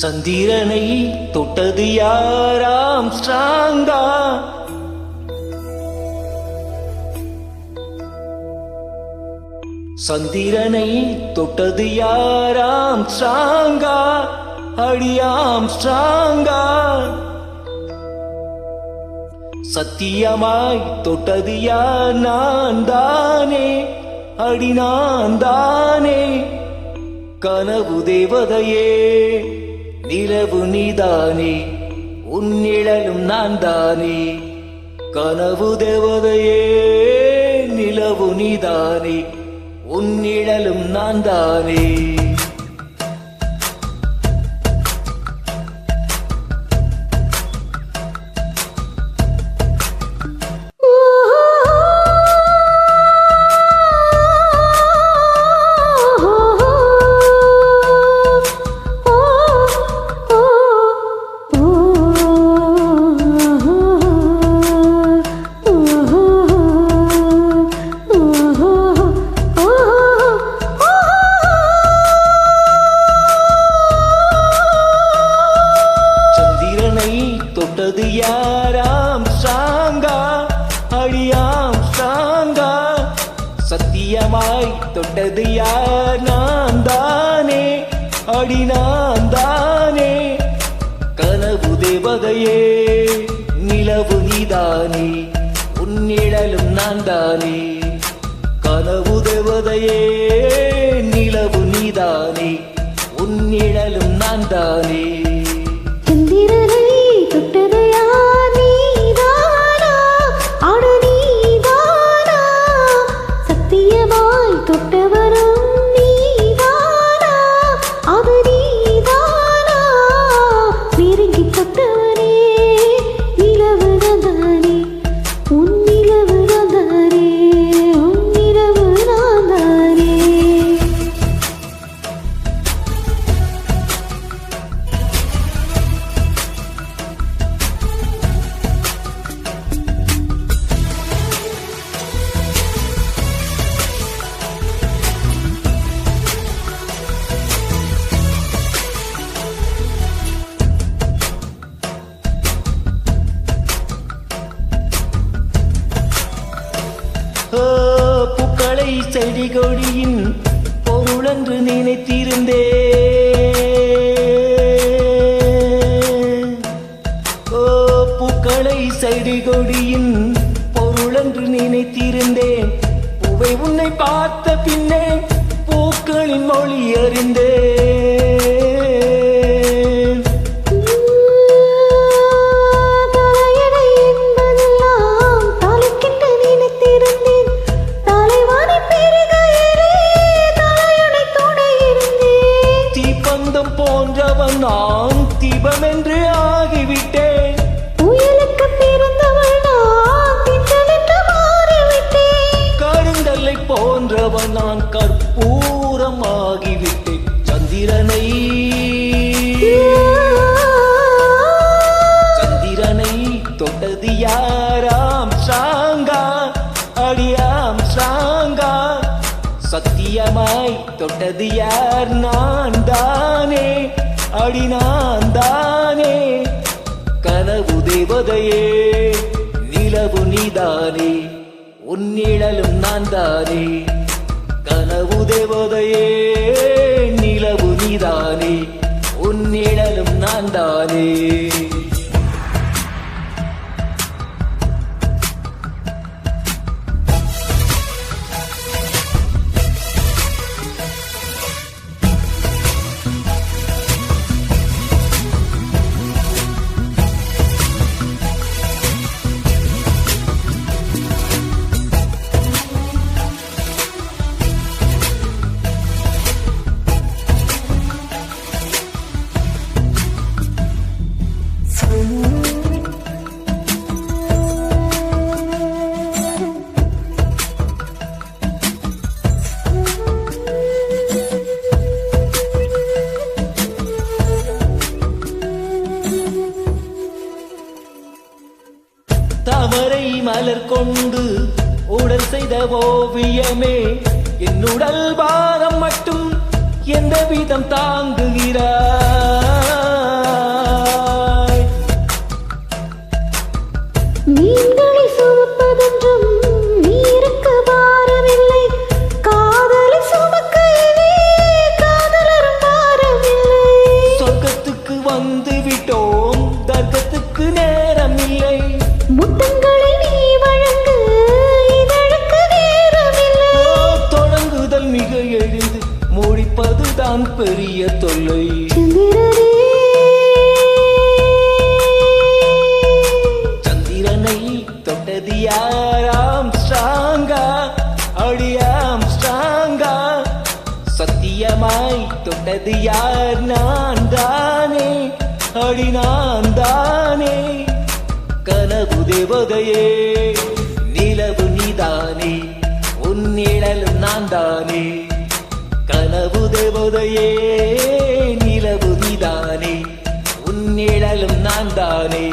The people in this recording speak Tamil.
சந்திரனை தொட்டது யாராம் ஸ்ட்ராங்கா சந்திரனை தொட்டது யாராம் ஸ்ட்ராங்கா அடியாம் ஸ்ட்ராங்கா சத்தியமாய் தொட்டது யார்? நான் தானே அடி நான் தானே கனவு தேவதையே. நிலவு நீதானே உன் நிழலும் நான் தானே கனவு தேவதையே நிலவு நீதானே உன் நிழலும் நான் தானே கண்டது யார்? நான் தானே அடி நான் தானே கனவு தேவதையே நிலவு நீதானே. உன்னிழலும் நான் தானே கனவு தேவதையே நிலவு நீதானே. உன்னிழலும் நான் தானே பூக்களை செடி கொடியின் பொருளென்று நினைத்திருந்தே. ஓ பூக்களை செடி கொடியின் பொருளென்று நினைத்திருந்தேன் பூவை உன்னை பார்த்த பின்னே பூக்களின் மொழி அறிந்தேன் தீப்பந்தம் போன்றவன் நான் தீபம் என்று ஆகிவிட்டேன் என்று மாறிவிட்டேன். கருங்கல்லை போன்றவன் நான் கற்பூரம் சத்தியமாய் தொட்டது யார்? நான் தானே அடி நான் தானே கனவு தேவதையே நிலவு நீதானே. உன்னிழலும் நான் தானே கனவு தேவதையே நிலவு நீதானே. உன்னிழலும் நான் தானே மலர் கொண்டு உடல் செய்த ஓவியமே. என்னுடல் பாரம் மட்டும் எந்த விதம் தாங்குகிறார்? தொட்டது யார்? நான் தானே அடி நான் தானே கனவு தேவதையே நிலவு நீதானே. உன் நிழலும் நான் தானே கனவு தேவதையே நிலவு நீதானே. உன் நிழலும் நான் தானே